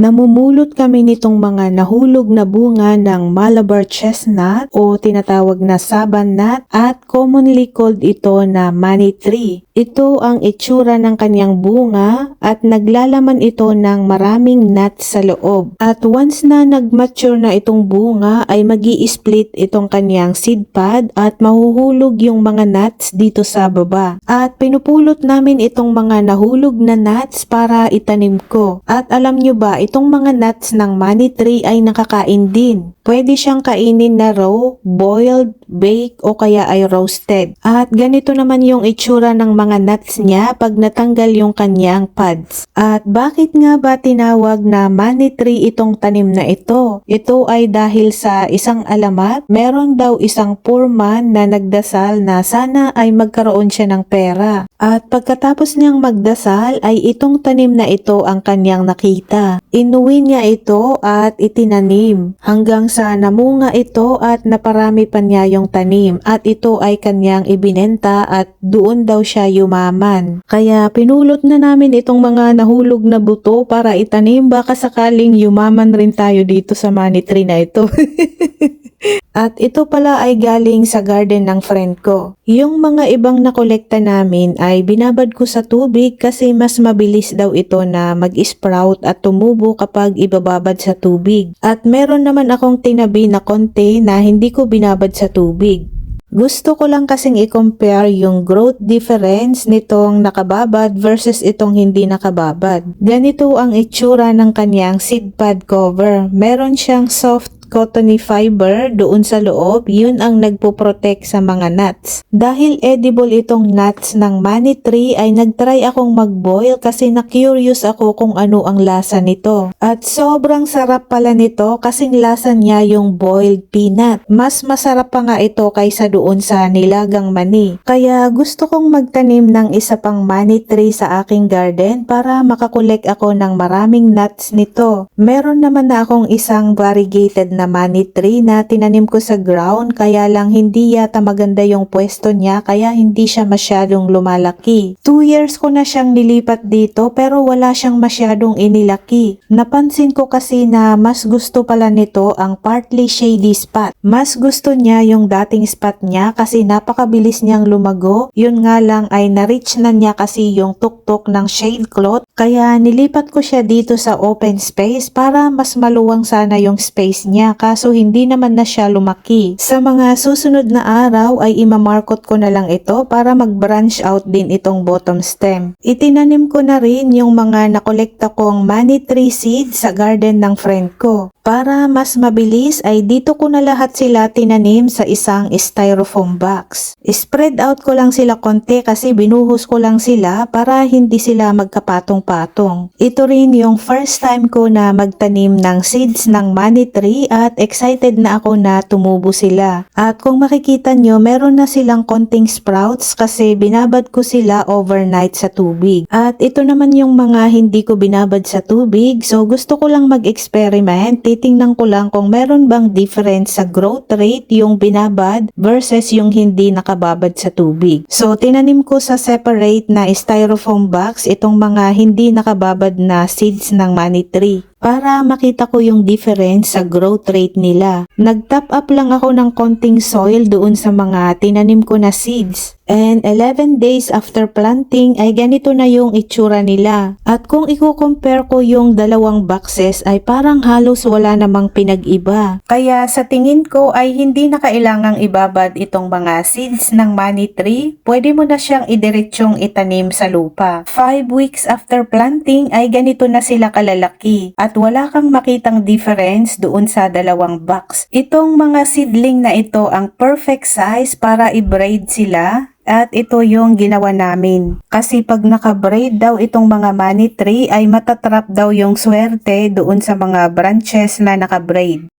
namumulot kami nitong mga nahulog na bunga ng Malabar chestnut o tinatawag na saban nut at commonly called ito na money tree. Ito ang itsura ng kanyang bunga at naglalaman ito ng maraming nuts sa loob. At once na nag-mature na itong bunga ay magi split itong kanyang seed pod at mahuhulog yung mga nuts dito sa baba. At pinupulot namin itong mga nahulog na nuts para itanim ko. At alam nyo ba, itong mga nuts ng money tree ay nakakain din. Pwede siyang kainin na raw, boiled, baked o kaya ay roasted. At ganito naman yung itsura ng mga nuts niya pag natanggal yung kanyang pods. At bakit nga ba tinawag na money tree itong tanim na ito? Ito ay dahil sa isang alamat, meron daw isang poor man na nagdasal na sana ay magkaroon siya ng pera. At pagkatapos niyang magdasal ay itong tanim na ito ang kanyang nakita. Inuwi niya ito at itinanim hanggang sa namunga ito at naparami pa niya yung tanim at ito ay kanyang ibinenta at doon daw siya yumaman. Kaya pinulot na namin itong mga nahulog na buto para itanim baka sakaling yumaman rin tayo dito sa money tree na ito. At ito pala ay galing sa garden ng friend ko. Yung mga ibang nakolekta namin ay binabad ko sa tubig kasi mas mabilis daw ito na mag-sprout at tumubo kapag ibababad sa tubig. At meron naman akong tinabi na konti na hindi ko binabad sa tubig. Gusto ko lang kasing i-compare yung growth difference nitong nakababad versus itong hindi nakababad. Ganito ang itsura ng kanyang seed pod cover. Meron siyang soft cottony fiber doon sa loob, yun ang nagpo-protect sa mga nuts. Dahil edible itong nuts ng money tree ay nagtry akong mag-boil kasi na-curious ako kung ano ang lasa nito. At sobrang sarap pala nito kasing lasa niya yung boiled peanut. Mas masarap pa nga ito kaysa doon sa nilagang mani. Kaya gusto kong magtanim ng isa pang money tree sa aking garden para makakolek ako ng maraming nuts nito. Meron naman na akong isang variegated na money tree na tinanim ko sa ground kaya lang hindi yata maganda yung pwesto niya kaya hindi siya masyadong lumalaki. 2 years ko na siyang nilipat dito pero wala siyang masyadong inilaki. Napansin ko kasi na mas gusto pala nito ang partly shady spot. Mas gusto niya yung dating spot niya kasi napakabilis niyang lumago. Yun nga lang ay na-reach na niya kasi yung tuktok ng shade cloth kaya nilipat ko siya dito sa open space para mas maluwang sana yung space niya kaso hindi naman na siya lumaki. Sa mga susunod na araw ay imamarkot ko na lang ito para mag-branch out din itong bottom stem. Itinanim ko na rin yung mga nakolekta kong money tree seeds sa garden ng friend ko. Para mas mabilis ay dito ko na lahat sila tinanim sa isang styrofoam box. Spread out ko lang sila konti kasi binuhos ko lang sila para hindi sila magkapatong-patong. Ito rin yung first time ko na magtanim ng seeds ng money tree at excited na ako na tumubo sila. At kung makikita nyo, meron na silang konting sprouts kasi binabad ko sila overnight sa tubig. At ito naman yung mga hindi ko binabad sa tubig so gusto ko lang mag-experiment titingnan ko lang kung meron bang difference sa growth rate yung binabad versus yung hindi nakababad sa tubig. So, tinanim ko sa separate na styrofoam box itong mga hindi nakababad na seeds ng money tree para makita ko yung difference sa growth rate nila. Nag-top up lang ako ng konting soil doon sa mga tinanim ko na seeds. And 11 days after planting ay ganito na yung itsura nila. At kung i-compare ko yung dalawang boxes ay parang halos wala namang pinag-iba. Kaya sa tingin ko ay hindi na kailangang ibabad itong mga seeds ng money tree. Pwede mo na siyang idiretsyong itanim sa lupa. 5 weeks after planting ay ganito na sila kalalaki at wala kang makitang difference doon sa dalawang box. Itong mga seedling na ito ang perfect size para i-braid sila at ito yung ginawa namin. Kasi pag naka-braid daw itong mga money tree ay matatrap daw yung swerte doon sa mga branches na naka-braid.